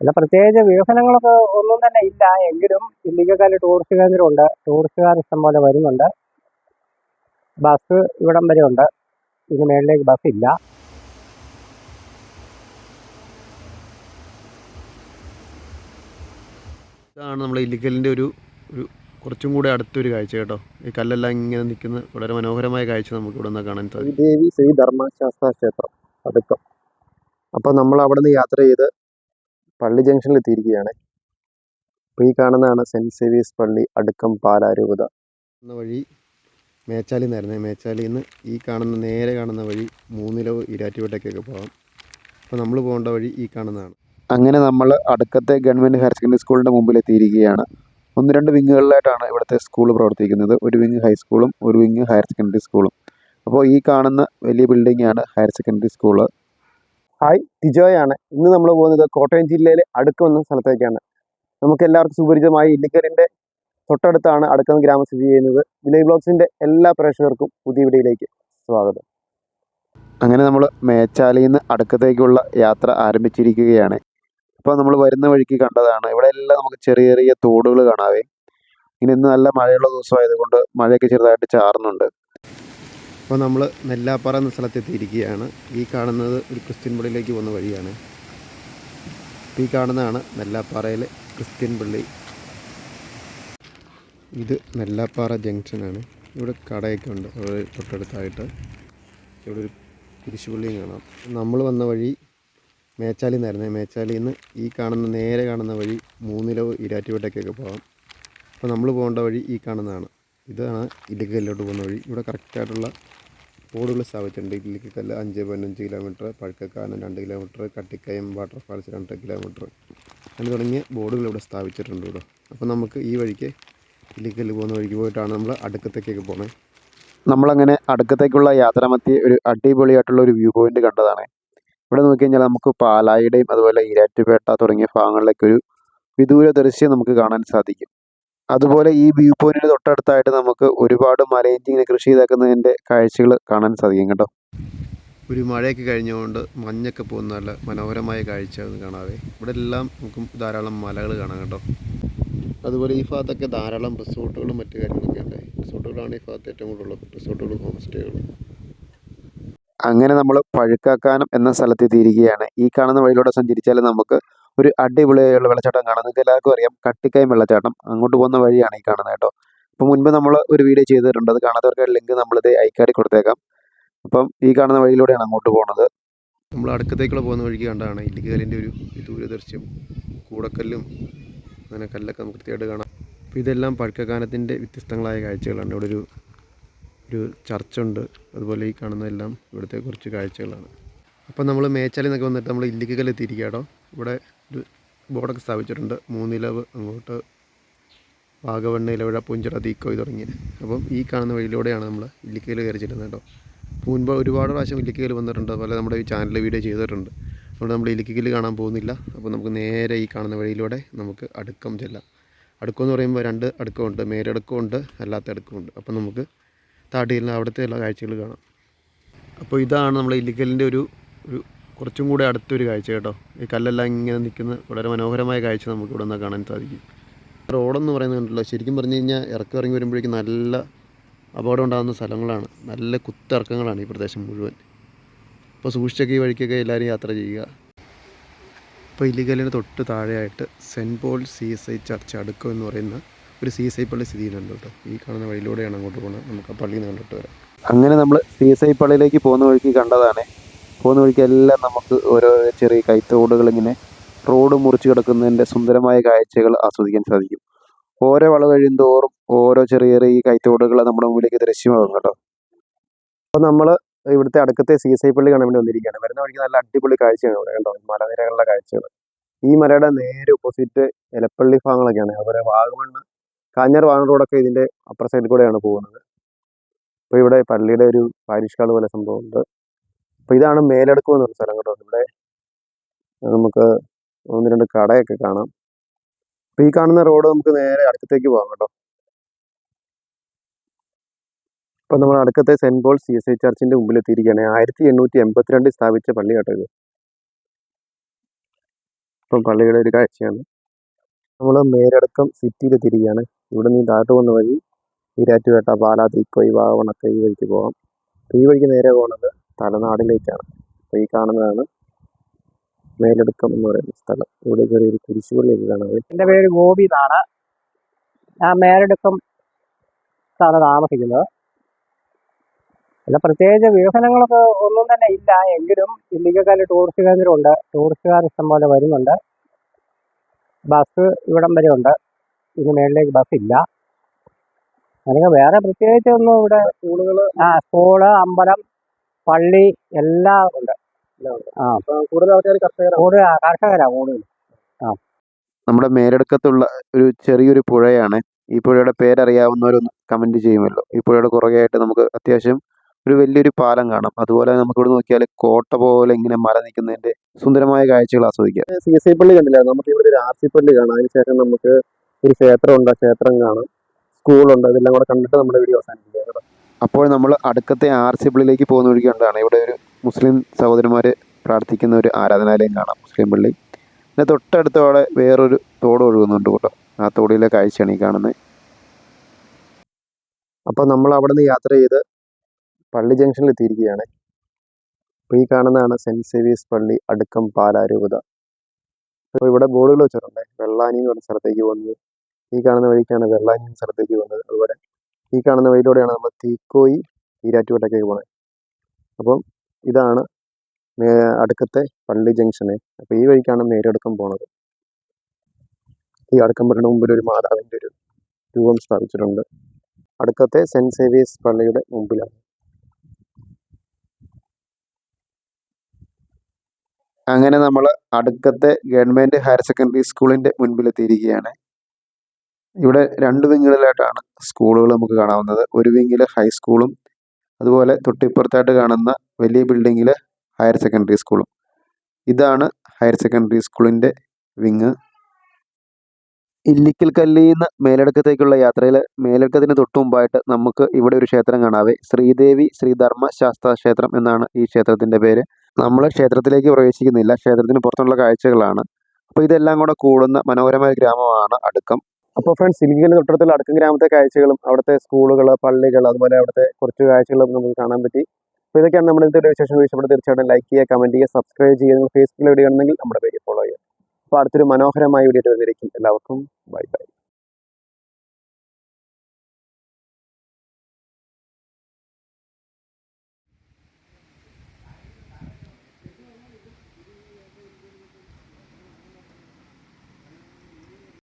അല്ല പ്രത്യേകിച്ച് വികസനങ്ങളൊക്കെ ഒന്നും തന്നെ ഇല്ല. എങ്കിലും ഇല്ലിക്കക്കാൽ ടൂറിസ്റ്റ് കേന്ദ്രമുണ്ട്. ടൂറിസ്റ്റുകാർ ഇഷ്ടം പോലെ വരുന്നുണ്ട്. ബസ് ഇവിടം വരെ ഉണ്ട്. ഇതിന് മേളിലേക്ക് ബസ് ഇല്ല. ഇതാണ് നമ്മുടെ ഇല്ലിക്കലിന്റെ ഒരു ഒരു കുറച്ചും കൂടെ അടുത്തൊരു കാഴ്ച കേട്ടോ. ഈ കല്ലെല്ലാം ഇങ്ങനെ നിൽക്കുന്ന വളരെ മനോഹരമായ കാഴ്ച നമുക്ക് ഇവിടെ നിന്ന് കാണാൻ സാധിക്കും. ദേവി ശ്രീ ധർമ്മശാസ്ത്ര ക്ഷേത്രം അടുക്കം. അപ്പോൾ നമ്മൾ അവിടെ നിന്ന് യാത്ര ചെയ്ത് പള്ളി ജംഗ്ഷനിൽ എത്തിയിരിക്കുകയാണ്. അപ്പോൾ ഈ കാണുന്നതാണ് സെന്റ് സേവിയേഴ്സ് പള്ളി അടുക്കം പാലാരൂപത എന്ന വഴി മേച്ചാലി നിന്നായിരുന്നേ മേച്ചാലിൽ നിന്ന് ഈ കാണുന്ന നേരെ കാണുന്ന വഴി മൂന്നിലവ് ഇരാറ്റുപേട്ടയ്ക്കൊക്കെ പോകാം അപ്പോൾ നമ്മൾ പോകേണ്ട വഴി ഈ കാണുന്നതാണ്. അങ്ങനെ നമ്മൾ അടുക്കത്തെ ഗവൺമെന്റ് ഹയർ സെക്കൻഡറി സ്കൂളിന്റെ മുമ്പിൽ എത്തിയിരിക്കുകയാണ്. ഒന്ന് രണ്ട് വിങ്ങുകളിലായിട്ടാണ് ഇവിടുത്തെ സ്കൂൾ പ്രവർത്തിക്കുന്നത്. ഒരു വിങ് ഹൈസ്കൂളും ഒരു വിങ് ഹയർ സെക്കൻഡറി സ്കൂളും അപ്പോൾ ഈ കാണുന്ന വലിയ ബിൽഡിംഗാണ് ഹയർ സെക്കൻഡറി സ്കൂൾ ഹായ് ടിജോയാണ് ഇന്ന് നമ്മൾ പോകുന്നത് കോട്ടയം ജില്ലയിലെ അടുക്കം എന്ന സ്ഥലത്തേക്കാണ്. നമുക്ക് എല്ലാവർക്കും സുപരിചിതമായി ഇല്ലിക്കലിന്റെ തൊട്ടടുത്താണ് അടുക്കം ഗ്രാമം സ്ഥിതി ചെയ്യുന്നത്. വിനയ് ബ്ലോഗ്സിന്റെ എല്ലാ പ്രേക്ഷകർക്കും പുതിയ വീഡിയോയിലേക്ക് സ്വാഗതം. അങ്ങനെ നമ്മൾ മേച്ചാലിയിൽ നിന്ന് അടുക്കത്തേക്കുള്ള യാത്ര ആരംഭിച്ചിരിക്കുകയാണ്. അപ്പോൾ നമ്മൾ വരുന്ന വഴിക്ക് കണ്ടതാണ്. ഇവിടെ എല്ലാം നമുക്ക് ചെറിയ ചെറിയ തോടുകൾ കാണാവേ. ഇനി ഇന്ന് നല്ല മഴയുള്ള ദിവസമായതുകൊണ്ട് മഴയൊക്കെ ചെറുതായിട്ട് ചാറുന്നുണ്ട്. അപ്പോൾ നമ്മൾ നെല്ലാപ്പാറ എന്ന സ്ഥലത്ത് എത്തിയിരിക്കുകയാണ് ഈ കാണുന്നത് ഒരു ക്രിസ്ത്യൻ പള്ളിയിലേക്ക് പോകുന്ന വഴിയാണ്. ഈ കാണുന്നതാണ് നെല്ലാപ്പാറയിലെ ക്രിസ്ത്യൻ പള്ളി. ഇത് നെല്ലാപ്പാറ ജംഗ്ഷനാണ് ഇവിടെ കടയൊക്കെ ഉണ്ട്. അവിടെ തൊട്ടടുത്തായിട്ട്. ഇവിടെ ഒരു കുരിശുപള്ളിയും കാണാം. നമ്മൾ വന്ന വഴി മേച്ചാലി നിന്നായിരുന്നേ മേച്ചാലിയിൽ നിന്ന് ഈ കാണുന്ന നേരെ കാണുന്ന വഴി മൂന്നിലോ ഇരാറ്റുപേട്ടയ്ക്കൊക്കെ പോകാം അപ്പോൾ നമ്മൾ പോകേണ്ട വഴി ഈ കാണുന്നതാണ്. ഇതാണ് ഇലക്കല്ലോട്ട് പോകുന്ന വഴി. ഇവിടെ കറക്റ്റായിട്ടുള്ള ബോർഡുകൾ സ്ഥാപിച്ചിട്ടുണ്ട് ഇല്ലിക്കല്ല് അഞ്ച് പതിനഞ്ച് കിലോമീറ്റർ പഴക്കക്കാനം രണ്ട് കിലോമീറ്റർ കട്ടിക്കയം വാട്ടർഫാൾസ് രണ്ട് കിലോമീറ്റർ അങ്ങനെ തുടങ്ങിയ ബോർഡുകൾ ഇവിടെ സ്ഥാപിച്ചിട്ടുണ്ട് ഇവിടെ. അപ്പോൾ നമുക്ക് ഈ വഴിക്ക് ഇല്ലിക്കല്ല് പോകുന്ന വഴിക്ക് പോയിട്ടാണ് നമ്മൾ അടുക്കത്തേക്കൊക്കെ പോകുന്നത് നമ്മളങ്ങനെ അടുക്കത്തേക്കുള്ള യാത്രാമധ്യേ ഒരു അടിപൊളിയായിട്ടുള്ള ഒരു വ്യൂ പോയിന്റ് കണ്ടതാണ്. ഇവിടെ നോക്കിക്കഴിഞ്ഞാൽ നമുക്ക് പാലായുടെയും അതുപോലെ ഈരാറ്റുപേട്ട തുടങ്ങിയ ഭാഗങ്ങളിലേക്ക് ഒരു വിദൂര ദൃശ്യം നമുക്ക് കാണാൻ സാധിക്കും. അതുപോലെ ഈ വ്യൂ പോയിന്റിന് തൊട്ടടുത്തായിട്ട് നമുക്ക് ഒരുപാട് മലയിഞ്ചിങ്ങനെ കൃഷി ചെയ്തേക്കുന്നതിന്റെ കാഴ്ചകൾ കാണാൻ സാധിക്കും കേട്ടോ. ഒരു മഴയൊക്കെ കഴിഞ്ഞുകൊണ്ട് മഞ്ഞൊക്കെ പോകുന്ന നല്ല മനോഹരമായ കാഴ്ചയാണ് കാണാതെ. ഇവിടെ എല്ലാം നമുക്ക് ധാരാളം മലകൾ കാണാം കേട്ടോ. അതുപോലെ ഈ ഭാഗത്തൊക്കെ ധാരാളം റിസോർട്ടുകളും മറ്റു കാര്യങ്ങളൊക്കെ ഉണ്ട്. റിസോർട്ടുകളാണ് ഈ ഭാഗത്ത് ഏറ്റവും കൂടുതലുള്ളത് റിസോർട്ടുകളും ഹോം സ്റ്റേകളും അങ്ങനെ നമ്മൾ പഴുക്കാക്കാനം എന്ന സ്ഥലത്ത് എത്തിയിരിക്കുകയാണ്. ഈ കാണുന്ന വഴിയിലൂടെ സഞ്ചരിച്ചാൽ നമുക്ക് ഒരു അടിപൊളിയായുള്ള വെള്ളച്ചാട്ടം കാണാം. നിങ്ങൾക്ക് എല്ലാവർക്കും അറിയാം കട്ടിക്കയം വെള്ളച്ചാട്ടം. അങ്ങോട്ട് പോകുന്ന വഴിയാണ് ഈ കാണുന്നത് കേട്ടോ. അപ്പോൾ മുൻപ് നമ്മൾ ഒരു വീഡിയോ ചെയ്തിട്ടുണ്ട്. അത് കാണാത്തവർക്ക് ലിങ്ക് നമ്മളിത് ഐക്കാടി കൊടുത്തേക്കാം. അപ്പം ഈ കാണുന്ന വഴിയിലൂടെയാണ് അങ്ങോട്ട് പോകുന്നത്. നമ്മൾ അടുക്കത്തേക്കുള്ള പോകുന്ന വഴിക്ക് കണ്ടതാണ് ഇല്ലിക്കലിന്റെ ഒരു ദൂരദർശ്യം. കൂടക്കല്ലും അങ്ങനെ കല്ലൊക്കെ നമുക്ക് കൃത്യമായിട്ട് കാണാം. അപ്പോൾ ഇതെല്ലാം പഴക്കകാലത്തിന്റെ വ്യത്യസ്തങ്ങളായ കാഴ്ചകളാണ്. ഇവിടെ ഒരു ഒരു ചർച്ചുണ്ട്. അതുപോലെ ഈ കാണുന്നതെല്ലാം ഇവിടുത്തെ കുറച്ച് കാഴ്ചകളാണ്. അപ്പം നമ്മൾ മേച്ചാലിൽ നിന്നൊക്കെ വന്നിട്ട് നമ്മൾ ഇല്ലിക്കൽ എത്തിയിരിക്കുക കേട്ടോ. ഇവിടെ ഒരു ബോർഡൊക്കെ സ്ഥാപിച്ചിട്ടുണ്ട്. മൂന്നിലവ് അങ്ങോട്ട് വാഗവണ്ണ ഇലവിഴ പുഞ്ചിറ തീക്കോയ് തുടങ്ങി. അപ്പം ഈ കാണുന്ന വഴിയിലൂടെയാണ് നമ്മൾ ഇല്ലിക്കയിൽ കയറി ചെല്ലുന്നത് കേട്ടോ. മുൻപ് ഒരുപാട് പ്രാവശ്യം ഇല്ലിക്കയിൽ വന്നിട്ടുണ്ട്. അതുപോലെ നമ്മുടെ ഈ ചാനൽ വീഡിയോ ചെയ്തിട്ടുണ്ട്. അതുകൊണ്ട് നമ്മൾ ഇല്ലിക്കയിൽ കാണാൻ പോകുന്നില്ല. അപ്പോൾ നമുക്ക് നേരെ ഈ കാണുന്ന വഴിയിലൂടെ നമുക്ക് അടുക്കം ചെല്ലാം. അടുക്കം എന്ന് പറയുമ്പോൾ രണ്ട് അടുക്കമുണ്ട്. മേലടുക്കമുണ്ട് അല്ലാത്ത അടുക്കമുണ്ട്. അപ്പം നമുക്ക് താട്ടിയിൽ അവിടുത്തെ എല്ലാ കാഴ്ചകൾ കാണാം. അപ്പോൾ ഇതാണ് നമ്മൾ ഇല്ലിക്കലിന്റെ ഒരു ഒരു കുറച്ചും കൂടി അടുത്തൊരു കാഴ്ച കേട്ടോ. ഈ കല്ലെല്ലാം ഇങ്ങനെ നിൽക്കുന്ന വളരെ മനോഹരമായ കാഴ്ച നമുക്ക് ഇവിടെ നിന്ന് കാണാൻ സാധിക്കും. റോഡെന്ന് പറയുന്നത് കണ്ടല്ലോ ശരിക്കും പറഞ്ഞു കഴിഞ്ഞാൽ ഇറക്കി ഇറങ്ങി വരുമ്പോഴേക്കും നല്ല അപകടം ഉണ്ടാകുന്ന സ്ഥലങ്ങളാണ്. നല്ല കുത്തിറക്കങ്ങളാണ് ഈ പ്രദേശം മുഴുവൻ. അപ്പോൾ സൂക്ഷിച്ചൊക്കെ ഈ വഴിക്കൊക്കെ എല്ലാവരും യാത്ര ചെയ്യുക. അപ്പോൾ ഇല്ലിക്കലിന് തൊട്ട് താഴെയായിട്ട് Saint Paul C S I church Adukkam എന്ന് പറയുന്ന ഒരു സി എസ് ഐ പള്ളി സ്ഥിതി ചെയ്യുന്നുണ്ട് കേട്ടോ. ഈ കാണുന്ന വഴിയിലൂടെയാണ് അങ്ങോട്ട് പോകുന്നത്. നമുക്ക് ആ പള്ളിയിൽ നിന്ന് കണ്ടിട്ട് വരാം. അങ്ങനെ നമ്മൾ സി എസ് ഐ പള്ളിയിലേക്ക് പോകുന്ന വഴിക്ക് കണ്ടതാണ് പോകുന്ന വഴിക്ക് എല്ലാം നമുക്ക് ഓരോ ചെറിയ കൈത്തോടുകൾ ഇങ്ങനെ റോഡ് മുറിച്ച് കിടക്കുന്നതിന്റെ സുന്ദരമായ കാഴ്ചകൾ ആസ്വദിക്കാൻ സാധിക്കും. ഓരോ വള കഴിയുന്തോറും ഓരോ ചെറിയ ചെറിയ കൈത്തോടുകൾ നമ്മുടെ മുമ്പിലേക്ക് ദൃശ്യമാകും കേട്ടോ. അപ്പോൾ നമ്മൾ ഇവിടുത്തെ അടുക്കത്തെ സി എസ് ഐ പള്ളി കാണാൻ വേണ്ടി വന്നിരിക്കുകയാണ്. വരുന്ന വഴിക്ക് നല്ല അടിപൊളി കാഴ്ചയാണ് ഇവിടെ കേട്ടോ മലനിരകളുടെ കാഴ്ചകൾ. ഈ മലയുടെ നേരെ ഓപ്പോസിറ്റ് എലപ്പള്ളി ഭാഗങ്ങളൊക്കെയാണ്. അതുപോലെ വാഗമണ്ണ് കാഞ്ഞാർ വാഗമൺ റോഡൊക്കെ ഇതിന്റെ അപ്പുറ സൈഡിൽ കൂടെയാണ് പോകുന്നത്. അപ്പോൾ ഇവിടെ പള്ളിയുടെ ഒരു പാരിഷ് ഹാൾ പോലെ സംഭവമുണ്ട്. അപ്പോൾ ഇതാണ് മേലടുക്കം എന്ന് സ്ഥലം കേട്ടോ. ഇവിടെ നമുക്ക് ഒന്ന് രണ്ട് കടയൊക്കെ കാണാം. അപ്പോൾ ഈ കാണുന്ന റോഡ് നമുക്ക് നേരെ അടുക്കത്തേക്ക് പോകാം കേട്ടോ. ഇപ്പം നമ്മൾ അടുക്കത്തെ Saint Paul C S I ചർച്ചിന്റെ മുമ്പിൽ എത്തിയിരിക്കുകയാണ് ആയിരത്തി എണ്ണൂറ്റി എൺപത്തിരണ്ടിൽ സ്ഥാപിച്ച പള്ളി കേട്ടോ ഇത്. ഇപ്പം പള്ളിയുടെ ഒരു കാഴ്ചയാണ്. നമ്മൾ മേലടക്കം സിറ്റിയിൽ തിരികെയാണ് ഇവിടെ നിന്ന് താഴ്ത്തു പോകുന്ന വഴി ഈരാറ്റുപേട്ട പാലാ തീക്കോയി വാഗമണൊക്കെ ഈ വഴിക്ക് പോകാം ഈ വഴിക്ക് നേരെ പോകുന്നത് തലനാടിലേക്കാണ്. അപ്പോൾ ഈ കാണുന്നതാണ് മേലടുക്കം എന്ന് പറയുന്ന സ്ഥലം. ഇവിടെ ചെറിയൊരു കുരിശുപള്ളിയൊക്കെ കാണാം എന്റെ പേര് ഗോപി എന്നാണ്. ഞാൻ മേലെടുക്കം ാണ് താമസിക്കുന്നത്. അല്ല പ്രത്യേകിച്ച് വികസനങ്ങളൊക്കെ ഒന്നും തന്നെ ഇല്ല. എങ്കിലും ഇല്ലിക്കക്കാൽ ടൂറിസ്റ്റ് കേന്ദ്രമുണ്ട് ടൂറിസ്റ്റുകാർ ഇഷ്ടംപോലെ വരുന്നുണ്ട്. ബസ് ഇവിടം വരെ ഉണ്ട്. ഇനി മേളിലേക്ക് ബസ് ഇല്ല. അല്ലെങ്കിൽ വേറെ പ്രത്യേകിച്ച് ഒന്നും ഇവിടെ സ്കൂളുകൾ ആ സ്കൂൾ അമ്പലം പള്ളി എല്ലാം ഉണ്ട്. ആ. കൂടുതൽ ആൾക്കാർ കർഷകരാണ് കൂടുതൽ കർഷകരാണ് കൂടുതൽ നമ്മുടെ മേലടുക്കത്തുള്ള ഒരു ചെറിയൊരു പുഴയാണ്. ഈ പുഴയുടെ പേരറിയാവുന്നവരൊന്ന് കമന്റ് ചെയ്യുമല്ലോ. ഈ പുഴയുടെ പുറകെയായിട്ട് നമുക്ക് അത്യാവശ്യം ഒരു വലിയൊരു പാലം കാണാം. അതുപോലെ നമുക്ക് ഇവിടെ നോക്കിയാൽ കോട്ട പോലെ ഇങ്ങനെ മല നിൽക്കുന്നതിന്റെ സുന്ദരമായ കാഴ്ചകൾ ആസ്വദിക്കാം. സി എസ് ഐ പള്ളി കണ്ടില്ല? നമുക്ക് ഇവിടെ ഒരു ആർ സി പള്ളി കാണാം. അതിനുശേഷം നമുക്ക് ഒരു ക്ഷേത്രമുണ്ട്. ഉണ്ട് ക്ഷേത്രം കാണാം. സ്കൂളുണ്ട് അതെല്ലാം കൂടെ കണ്ടിട്ട് നമ്മുടെ വീഡിയോ അവസാനിപ്പിക്കാം കേട്ടോ. അപ്പോൾ നമ്മൾ അടുക്കത്തെ ആർ സി പള്ളിയിലേക്ക് പോകുന്ന വഴി കണ്ടാണ് ഇവിടെ ഒരു മുസ്ലിം സഹോദരന്മാർ പ്രാർത്ഥിക്കുന്ന ഒരു ആരാധനാലയം കാണാം മുസ്ലിം പള്ളി. പിന്നെ തൊട്ടടുത്തോടെ വേറൊരു തോട് ഒഴുകുന്നുണ്ട് കേട്ടോ. ആ തോടിലെ കാഴ്ചയാണ് ഈ കാണുന്നത്. അപ്പോൾ നമ്മൾ അവിടെ നിന്ന് യാത്ര ചെയ്ത് പള്ളി ജംഗ്ഷനിൽ എത്തിയിരിക്കുകയാണ്. അപ്പോൾ ഈ കാണുന്നതാണ് സെന്റ് സേവിയേഴ്സ് പള്ളി അടുക്കം പാലാരൂപത. അപ്പോൾ ഇവിടെ ബോർഡുകൾ വെച്ചിട്ടുണ്ട്. വെള്ളാനി എന്ന് പറഞ്ഞ സ്ഥലത്തേക്ക് പോകുന്നത്. ഈ കാണുന്ന വഴിക്കാണ് വെള്ളാനി സ്ഥലത്തേക്ക് പോകുന്നത്. അതുപോലെ ഈ കാണുന്ന വഴിയിലൂടെയാണ് നമ്മൾ തീക്കോയി ഈരാറ്റുപേട്ടയ്ക്ക് പോകുന്നത് അപ്പം ഇതാണ് അടുക്കത്തെ പള്ളി ജംഗ്ഷന്. അപ്പോൾ ഈ വഴിക്കാണ് മേരടുക്കം പോണത്. ഈ അടുക്കം വരുന്ന മുമ്പിൽ ഒരു മാതാവിന്റെ ഒരു രൂപം സ്ഥാപിച്ചിട്ടുണ്ട്. അടുക്കത്തെ സെന്റ് സേവിയേഴ്സ് പള്ളിയുടെ മുമ്പിലാണ്. അങ്ങനെ നമ്മൾ അടുക്കത്തെ ഗവൺമെന്റ് ഹയർ സെക്കൻഡറി സ്കൂളിന്റെ മുൻപിലെത്തിയിരിക്കുകയാണ്. ഇവിടെ രണ്ട് വിങ്ങുകളിലായിട്ടാണ് സ്കൂളുകൾ നമുക്ക് കാണാവുന്നത്. ഒരു വിങ്ങിൽ ഹൈസ്കൂളും അതുപോലെ തൊട്ടിപ്പുറത്തായിട്ട് കാണുന്ന വലിയ ബിൽഡിങ്ങിൽ ഹയർ സെക്കൻഡറി സ്കൂളും ഇതാണ് ഹയർ സെക്കൻഡറി സ്കൂളിന്റെ വിങ് ഇല്ലിക്കൽ കല്ലിൽ നിന്ന് മേലടക്കത്തേക്കുള്ള യാത്രയിൽ മേലടക്കത്തിന് തൊട്ട് മുമ്പായിട്ട് നമുക്ക് ഇവിടെ ഒരു ക്ഷേത്രം കാണാവേ. ശ്രീദേവി ശ്രീധർമ്മ ശാസ്ത്ര ക്ഷേത്രം എന്നാണ് ഈ ക്ഷേത്രത്തിന്റെ പേര്. നമ്മൾ ക്ഷേത്രത്തിലേക്ക് പ്രവേശിക്കുന്നില്ല. ക്ഷേത്രത്തിന് പുറത്തുള്ള കാഴ്ചകളാണ്. അപ്പോൾ ഇതെല്ലാം കൂടെ കൂടുന്ന മനോഹരമായ ഗ്രാമമാണ് അടുക്കം. അപ്പോൾ ഫ്രണ്ട്സ് ഇല്ലിക്കൽ തൊട്ടടുത്തുള്ള അടുക്കും ഗ്രാമത്തെ കാഴ്ചകളും അവിടുത്തെ സ്കൂളുകൾ പള്ളികൾ അതുപോലെ അവിടുത്തെ കുറച്ച് കാഴ്ചകളും നമുക്ക് കാണാൻ പറ്റി. അപ്പോൾ ഇതൊക്കെയാണ് നമ്മുടെ ഇന്നത്തെ വിശേഷം ഇഷ്ടപ്പെട്ട തീർച്ചയായിട്ടും ലൈക്ക് ചെയ്യുക കമന്റ് ചെയ്യുക സബ്സ്ക്രൈബ് ചെയ്യുക. നിങ്ങൾ ഫേസ്ബുക്കിൽ വീഡിയോ ആണെങ്കിൽ നമ്മുടെ പേജ് ഫോളോ ചെയ്യുക. അപ്പോൾ അടുത്തൊരു മനോഹരമായ വീഡിയോ വന്നിരിക്കും. എല്ലാവർക്കും ബൈ ബൈ